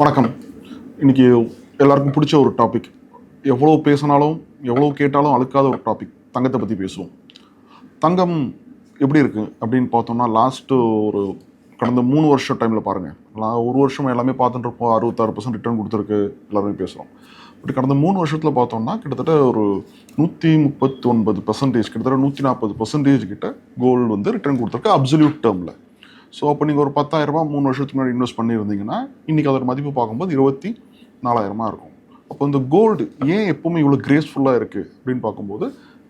வணக்கம். இன்னைக்கு எல்லாருக்கும் பிடிச்ச ஒரு டாபிக் எவ்வளோ பேசினாலும் எவ்வளோ கேட்டாலும் அழுக்காத ஒரு டாபிக் தங்கத்தை பற்றி பேசுவோம். தங்கம் எப்படி இருக்குது அப்படின்னு பார்த்தோம்னா லாஸ்ட்டு ஒரு கடந்த மூணு வருஷம் டைமில் பாருங்கள் நான் ஒரு வருஷம் எல்லாமே பார்த்துட்டு இருப்போம். அறுபத்தாறு பர்சன்ட் ரிட்டர்ன் கொடுத்துருக்கு. எல்லாருமே பேசுகிறோம் பட் கடந்த மூணு வருஷத்தில் பார்த்தோம்னா கிட்டத்தட்ட ஒரு நூற்றி முப்பத்தி ஒன்பது பர்சன்டேஜ் கிட்டத்தட்ட நூற்றி நாற்பது பர்சன்டேஜ் கிட்ட கோல்டு வந்து ரிட்டர்ன் கொடுத்துருக்கு அப்சல்யூட் டேர்மில் ஸோ அப்போ நீங்கள் ஒரு பத்தாயிரரூபா மூணு வருஷத்துக்கு முன்னாடி இன்வெஸ்ட் பண்ணியிருந்தீங்கன்னா இன்றைக்கி அதோட மதிப்பு பார்க்கும்போது இருபத்தி நாலாயிரமா இருக்கும். அப்போ இந்த கோல்டு ஏன் எப்பவுமே இவ்வளோ கிரேஸ்ஃபுல்லாக இருக்குது அப்படின்னு பார்க்கும்போது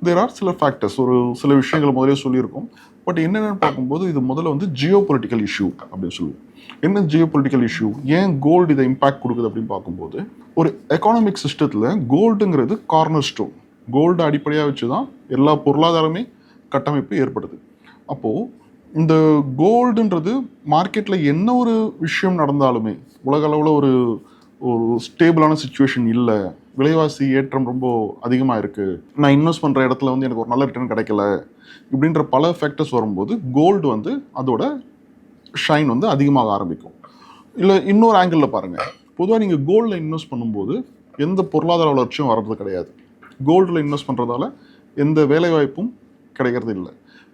தேர் ஆர் சில ஃபேக்டர்ஸ் ஒரு சில விஷயங்கள் முதலே சொல்லியிருக்கோம். பட் என்னென்னு பார்க்கும்போது இது முதல்ல வந்து ஜியோ பொலிட்டிக்கல் இஷ்யூ அப்படின்னு சொல்லுவோம். என்ன ஜியோ பொலிட்டிக்கல் இஷ்யூ ஏன் கோல்டு இதை இம்பாக்ட் கொடுக்குது அப்படின்னு பார்க்கும்போது ஒரு எக்கானமிக் சிஸ்டத்தில் கோல்டுங்கிறது கார்னர் ஸ்டோன் கோல்டு அடிப்படையாக வச்சு தான் எல்லா பொருளாதாரமே கட்டமைப்பு ஏற்படுது. அப்போது இந்த கோல்டுன்றது மார்க்கெட்டில் என்ன ஒரு விஷயம் நடந்தாலுமே உலக அளவில் ஒரு ஒரு ஸ்டேபிளான சுச்சுவேஷன் இல்லை. விலைவாசி ஏற்றம் ரொம்ப அதிகமாக இருக்குது நான் இன்வெஸ்ட் பண்ணுற இடத்துல வந்து எனக்கு ஒரு நல்ல ரிட்டர்ன் கிடைக்கல இப்படின்ற பல ஃபேக்டர்ஸ் வரும்போது கோல்டு வந்து அதோட ஷைன் வந்து அதிகமாக ஆரம்பிக்கும். இல்லை இன்னொரு ஆங்கிளில் பாருங்கள் பொதுவாக நீங்கள் கோல்டில் இன்வெஸ்ட் பண்ணும்போது எந்த பொருளாதார வளர்ச்சியும் வர்றது கிடையாது. கோல்டில் இன்வெஸ்ட் பண்ணுறதால எந்த வேலைவாய்ப்பும் கிடைக்கிறது இல்லை.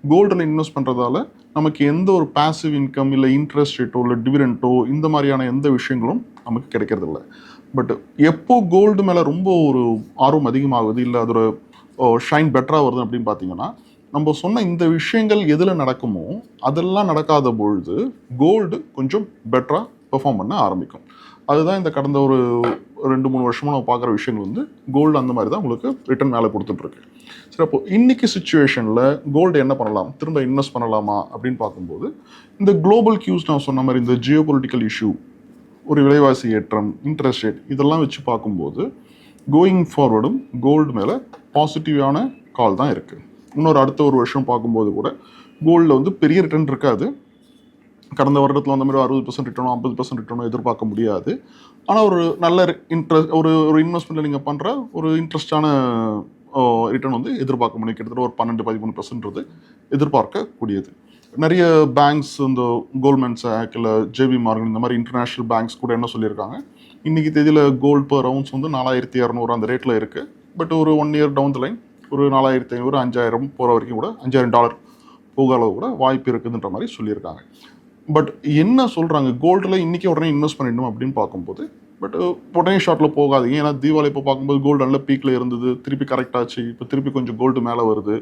கோல்டில் இன்வெஸ்ட் பண்ணுறதால நமக்கு எந்த ஒரு பாசிவ் இன்கம் இல்லை இன்ட்ரெஸ்ட் ரேட்டோ இல்லை டிவிடெண்ட்டோ இந்த மாதிரியான எந்த விஷயங்களும் நமக்கு கிடைக்கிறது இல்லை பட் எப்போ கோல்டு மேலே ரொம்ப ஒரு ஆர்வம் அதிகமாகுது இல்லை அதோட ஷைன் பெட்டராக வருது அப்படின்னு பார்த்தீங்கன்னா நம்ம சொன்ன இந்த விஷயங்கள் எதில் நடக்குமோ அதெல்லாம் நடக்காத பொழுது கோல்டு கொஞ்சம் பெட்டராக பெர்ஃபார்ம் பண்ண ஆரம்பிக்கும். அதுதான் இந்த கடந்த ஒரு ரெண்டு மூணு வருஷமாக நம்ம பார்க்குற விஷயங்கள் வந்து கோல்டு அந்த மாதிரி தான் உங்களுக்கு ரிட்டர்ன் மேலே கொடுத்துட்ருக்கு. சரி அப்போ இன்னைக்கு சுச்சுவேஷனில் கோல்டு என்ன பண்ணலாம்? திரும்ப இன்வெஸ்ட் பண்ணலாமா? அப்படின்னு பார்க்கும்போது இந்த குளோபல் கியூஸ் நான் சொன்ன மாதிரி இந்த ஜியோ பொலிட்டிக்கல் இஷ்யூ ஒரு விலைவாசி ஏற்றம் இன்ட்ரெஸ்ட் ரேட் இதெல்லாம் வச்சு பார்க்கும்போது கோயிங் ஃபார்வர்டும் கோல்டு மேலே பாசிட்டிவான கால் தான் இருக்குது இன்னொரு அடுத்த ஒரு வருஷம் பார்க்கும்போது கூட கோல்டில் வந்து பெரிய ரிட்டர்ன் இருக்காது. கடந்த வருடத்தில் அந்த மாதிரி அறுபது பர்சன்ட் ரிட்டர்னோ ஐம்பது பர்சன்ட் ரிட்டர்னோ எதிர்பார்க்க முடியாது. ஆனால் ஒரு நல்ல இன்ட்ரெஸ்ட் ஒரு ஒரு இன்வெஸ்ட்மெண்ட்டில் நீங்கள் பண்ணுற ஒரு இன்ட்ரெஸ்டான ரிட்டர்ன் வந்து எதிர்பார்க்க முடியும். கிட்டத்தட்ட ஒரு பன்னெண்டு பதிமூணு பர்சன்ட்றது எதிர்பார்க்கக்கூடியது. நிறைய பேங்க்ஸ் இந்த கோல்ட்மேன் சேக் இல்லை ஜேபி மார்கன் இந்த மாதிரி இன்டர்நேஷ்னல் பேங்க்ஸ் கூட என்ன சொல்லியிருக்காங்க? இன்றைக்கி தேதியில் கோல்டு பர் ரவுண்ட்ஸ் வந்து நாலாயிரத்தி இரநூறு அந்த ரேட்டில் இருக்குது பட் ஒரு one year down the line ஒரு நாலாயிரத்தி ஐநூறு அஞ்சாயிரம் போகிற வரைக்கும் கூட அஞ்சாயிரம் டாலர் போக அளவு கூட வாய்ப்பு இருக்குதுன்ற மாதிரி சொல்லியிருக்காங்க. பட் என்ன சொல்கிறாங்க கோல்டில் இன்றைக்கி உடனே இன்வெஸ்ட் பண்ணிடணும் அப்படின்னு பார்க்கும்போது பட் uh, உடனே ஷார்ட்டில் போகாதீங்க. ஏன்னா தீபாவளி இப்போ பார்க்கும்போது கோல்டு நல்ல பீக்கில் இருந்தது. திருப்பி கரெக்டாச்சு இப்போ திருப்பி கொஞ்சம் கோல்டு மேலே வருது.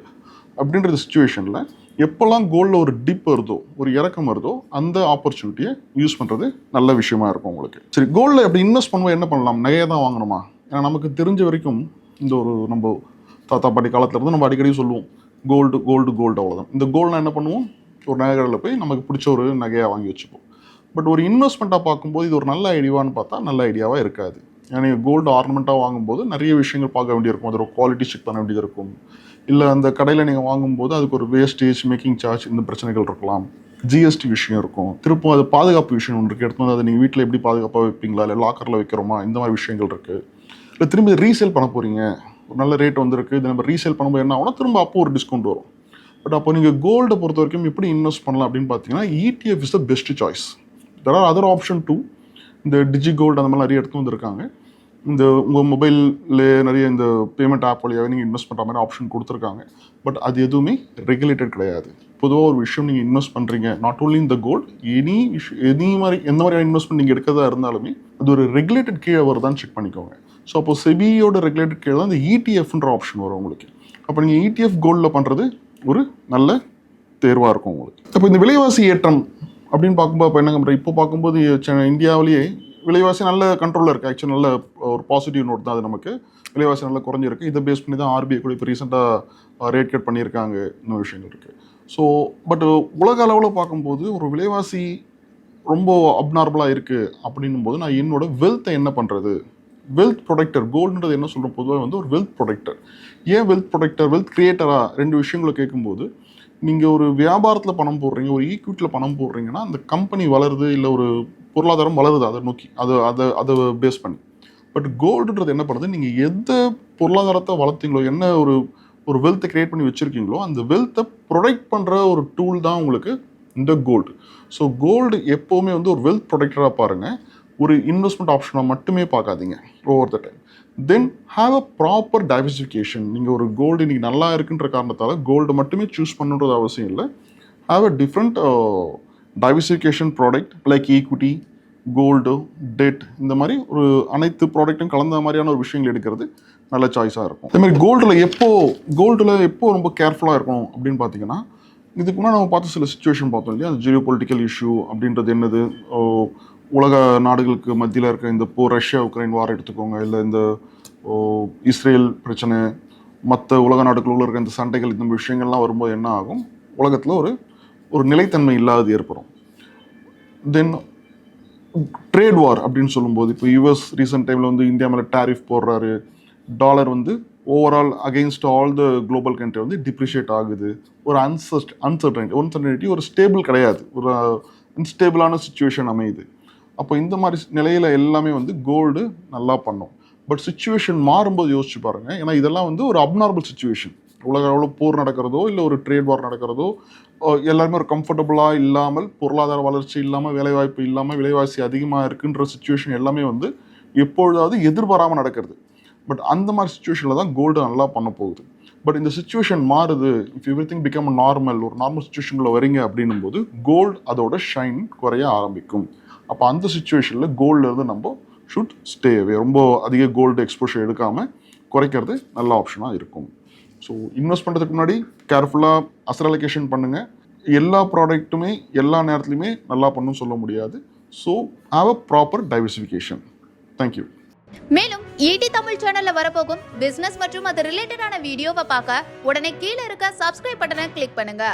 அப்படின்ற சுச்சுவேஷனில் எப்போல்லாம் கோல்டில் ஒரு டிப் வருதோ ஒரு இறக்கம் வருதோ அந்த ஆப்பர்ச்சுனிட்டியை யூஸ் பண்ணுறது நல்ல விஷயமா இருக்கும் உங்களுக்கு. சரி கோல்டில் எப்படி இன்வெஸ்ட் பண்ணுவோம் என்ன பண்ணலாம்? நகையை தான் வாங்கணுமா? ஏன்னா நமக்கு தெரிஞ்ச வரைக்கும் இந்த ஒரு நம்ம தாத்தா பாட்டி காலத்தில் இருந்து நம்ம அடிக்கடி சொல்லுவோம் கோல்டு கோல்டு கோல்டு அவ்வளோதான் இந்த கோல்டில் என்ன பண்ணுவோம்? ஒரு நகைகளில் போய் நமக்கு பிடிச்ச ஒரு நகையாக வாங்கி வச்சுப்போம். பட் ஒரு இன்வெஸ்ட்மெண்ட்டாக பார்க்கும்போது இது ஒரு நல்ல ஐடியாவான்னு பார்த்தா நல்ல ஐடியாவாக இருக்காது. ஏன்னா கோல்டு ஆர்னமெண்ட்டாக வாங்கும்போது நிறைய விஷயங்கள் பார்க்க வேண்டியிருக்கும். அதோட குவாலிட்டி செக் பண்ண வேண்டியது இருக்கும் இல்லை அந்த கடையில் நீங்கள் வாங்கும்போது அதுக்கு ஒரு வேஸ்டேஜ் மேக்கிங் சார்ஜ் இந்த பிரச்சனைகள் இருக்கலாம். ஜிஎஸ்டி விஷயம் இருக்கும். திருப்பும் அது பாதுகாப்பு விஷயம் ஒன்று இருக்குது எடுத்து வந்து அதை நீங்கள் வீட்டில் எப்படி பாதுகாப்பாக வைப்பீங்களா? இல்லை லாக்கரில் வைக்கிறோமா? இந்த மாதிரி விஷயங்கள் இருக்குது இல்லை திரும்பி ரீசேல் பண்ண போகிறீங்க ஒரு நல்ல ரேட் வந்திருக்கு. இது நம்ம ரீசேல் பண்ணும்போது என்ன ஆகும்னா திரும்ப அப்போ ஒரு டிஸ்கவுண்ட் வரும். பட் அப்போ நீங்கள் கோல்டை பொறுத்த வரைக்கும் எப்படி இன்வெஸ்ட் பண்ணலாம் அப்படின்னு பார்த்தீங்கன்னா ETF is the best choice there are other option too இந்த டிஜி கோல்டு அந்த மாதிரி நிறைய எடுத்து வந்திருக்காங்க. இந்த உங்கள் மொபைலில் நிறைய இந்த பேமெண்ட் ஆப் வழியாக நீங்கள் இன்வெஸ்ட் பண்ணுற மாதிரி ஆப்ஷன் கொடுத்துருக்காங்க. பட் அது எதுவுமே ரெகுலேட்டட் கிடையாது. பொதுவாக ஒரு விஷயம் நீங்கள் இன்வெஸ்ட் பண்ணுறீங்க நாட் ஓன்லி இந்த கோல்ட் எனி இஷ்யூ எனி மாதிரி எந்த மாதிரியான இன்வெஸ்ட்மெண்ட் நீங்கள் எடுக்கிறதா இருந்தாலுமே அது ஒரு ரெகுலேட்டட் கீழே வருதான்னு செக் பண்ணிக்கோங்க. ஸோ அப்போ செபியோட ரெகுலேட்டட் கீழே தான் இந்த இடிஎஃப்ன்ற ஆப்ஷன் வரும் உங்களுக்கு. அப்போ நீங்கள் இடிஎஃப் கோல்டில் பண்ணுறது ஒரு நல்ல தேர்வாக இருக்கும் உங்களுக்கு. இப்போ இந்த விலைவாசி ஏற்றம் அப்படின்னு பார்க்கும்போது இப்போ என்னங்க பண்ணுறேன் இப்போ பார்க்கும்போது இந்தியாவிலேயே விலைவாசி நல்ல கண்ட்ரோலில் இருக்குது ஆக்சுவலி நல்ல ஒரு பாசிட்டிவ் நோட் தான் அது நமக்கு. விலைவாசி நல்லா குறைஞ்சிருக்கு. இதை பேஸ் பண்ணி தான் ஆர்பிஐ கூட இப்போ ரீசெண்டாக ரேட் கட் பண்ணியிருக்காங்க இன்னும் விஷயங்கள் இருக்குது ஸோ பட் உலக அளவில் பார்க்கும்போது ஒரு விலைவாசி ரொம்ப அப்நார்மலாக இருக்குது அப்படின்னும் போது நான் என்னோட வெல்த்தை என்ன பண்ணுறது வெல்த் ப்ரொடெக்டர் கோல்டுன்றது என்ன சொல்கிறோம் பொதுவாக வந்து ஒரு வெல்த் ப்ரொடெக்டர் ஏன் வெல்த் ப்ரொடெக்டர் வெல்த் கிரியேட்டரா ரெண்டு விஷயங்களை கேட்கும்போது நீங்கள் ஒரு வியாபாரத்தில் பணம் போடுறீங்க ஒரு ஈக்விட்டியில் பணம் போடுறீங்கன்னா அந்த கம்பெனி வளருது இல்லை ஒரு பொருளாதாரம் வளருது அதை நோக்கி. அதை அதை அதை பேஸ் பண்ணி. பட் கோல்டுன்றது என்ன பண்ணுது? நீங்கள் எந்த பொருளாதாரத்தை வளர்த்தீங்களோ என்ன ஒரு ஒரு வெல்த்தை கிரியேட் பண்ணி வச்சுருக்கீங்களோ அந்த வெல்த்தை ப்ரொடெக்ட் பண்ணுற ஒரு டூல் தான் உங்களுக்கு இந்த கோல்டு ஸோ கோல்டு எப்போவுமே வந்து ஒரு வெல்த் ப்ரொடெக்டராக பாருங்கள் ஒரு இன்வெஸ்ட்மெண்ட் ஆப்ஷனாக மட்டுமே பார்க்காதீங்க over the time then have a proper diversification நீங்கள் ஒரு கோல்டு இன்றைக்கி நல்லா இருக்குன்ற காரணத்தால் கோல்டு மட்டுமே சூஸ் பண்ணுன்றது அவசியம் இல்லை. Have a different diversification product like equity gold debt இந்த மாதிரி ஒரு அனைத்து ப்ராடக்ட்டும் கலந்த மாதிரியான ஒரு விஷயங்கள் எடுக்கிறது நல்ல சாய்ஸாக இருக்கும். அதே மாதிரி கோல்டில் எப்போ கோல்டில் எப்போ ரொம்ப கேர்ஃபுல்லாக இருக்கணும் அப்படின்னு பார்த்தீங்கன்னா இதுக்கு முன்னாடி நம்ம பார்த்த சில சுச்சுவேஷன் பார்த்தோம் இல்லையா? ஜியோ பொலிட்டிக்கல் இஷ்யூ அப்படின்றது என்னது? ஓ, உலக நாடுகளுக்கு மத்தியில் இருக்க இந்த போர் ரஷ்யா உக்ரைன் வார் எடுத்துக்கோங்க இல்லை இந்த ஓ, இஸ்ரேல் பிரச்சனை மற்ற உலக நாடுகளுக்குள்ள இருக்க இந்த சண்டைகள் இந்த விஷயங்கள்லாம் வரும்போது என்ன ஆகும்? உலகத்தில் ஒரு ஒரு நிலைத்தன்மை இல்லாதது ஏற்படும். தென் ட்ரேட் வார் அப்படின்னு சொல்லும்போது இப்போ யூஎஸ் ரீசெண்ட் டைமில் வந்து இந்தியா மேலே டேரிஃப் போடுறாரு. டாலர் வந்து overall against all the global country வந்து டிப்ரிஷியேட் ஆகுது. ஒரு அன்சர்ட் அன்சர்டனிட்டி ஒன்சர்டனிட்டி ஒரு ஸ்டேபிள் கிடையாது. ஒரு அன்ஸ்டேபிளான சுச்சுவேஷன் அமையுது. அப்போ இந்த மாதிரி நிலையில் எல்லாமே வந்து கோல்டு நல்லா பண்ணும். பட் சுச்சுவேஷன் மாறும்போது யோசிச்சு பாருங்கள் ஏன்னா இதெல்லாம் வந்து ஒரு அப்நார்மல் சுச்சுவேஷன் உலக அளவில் போர் நடக்கிறதோ இல்லை ஒரு ட்ரேட் வார் நடக்கிறதோ எல்லாருமே ஒரு கம்ஃபர்டபுளாக இல்லாமல் பொருளாதார வளர்ச்சி இல்லாமல் வேலைவாய்ப்பு இல்லாமல் விலைவாசி அதிகமாக இருக்குன்ற சுச்சுவேஷன் எல்லாமே வந்து எப்பொழுதாவது எதிர்பாராமல் நடக்கிறது. பட் அந்த மாதிரி சுச்சுவேஷனில் தான் கோல்டு நல்லா பண்ண போகுது. பட் இந்த சுச்சுவேஷன் மாறுது. If everything become normal ஒரு நார்மல் சுச்சுவேஷனில் வரீங்க அப்படின்னும் போது கோல்டு அதோட ஷைன் குறைய ஆரம்பிக்கும். அப்போ அந்த சுச்சுவேஷனில் கோல்டுலேருந்து நம்ம ஷுட் ஸ்டே அவே ரொம்ப அதிக கோல்டு எக்ஸ்போஷர் எடுக்காமல் குறைக்கிறது நல்ல ஆப்ஷனாக இருக்கும். ஸோ இன்வெஸ்ட் பண்ணுறதுக்கு முன்னாடி கேர்ஃபுல்லாக அசர் அலோகேஷன் பண்ணுங்கள் எல்லா ப்ராடக்ட்டுமே எல்லா நேரத்துலையுமே நல்லா பண்ணும் சொல்ல முடியாது. So have a proper diversification thank you மேலும் ஈடி தமிழ் சேனல்ல வரப்போகும் பிசினஸ் மற்றும் அது ரிலேட்டடான வீடியோவை பார்க்க உடனே கீழே இருக்க சப்ஸ்கிரைப் பட்டனை கிளிக் பண்ணுங்க.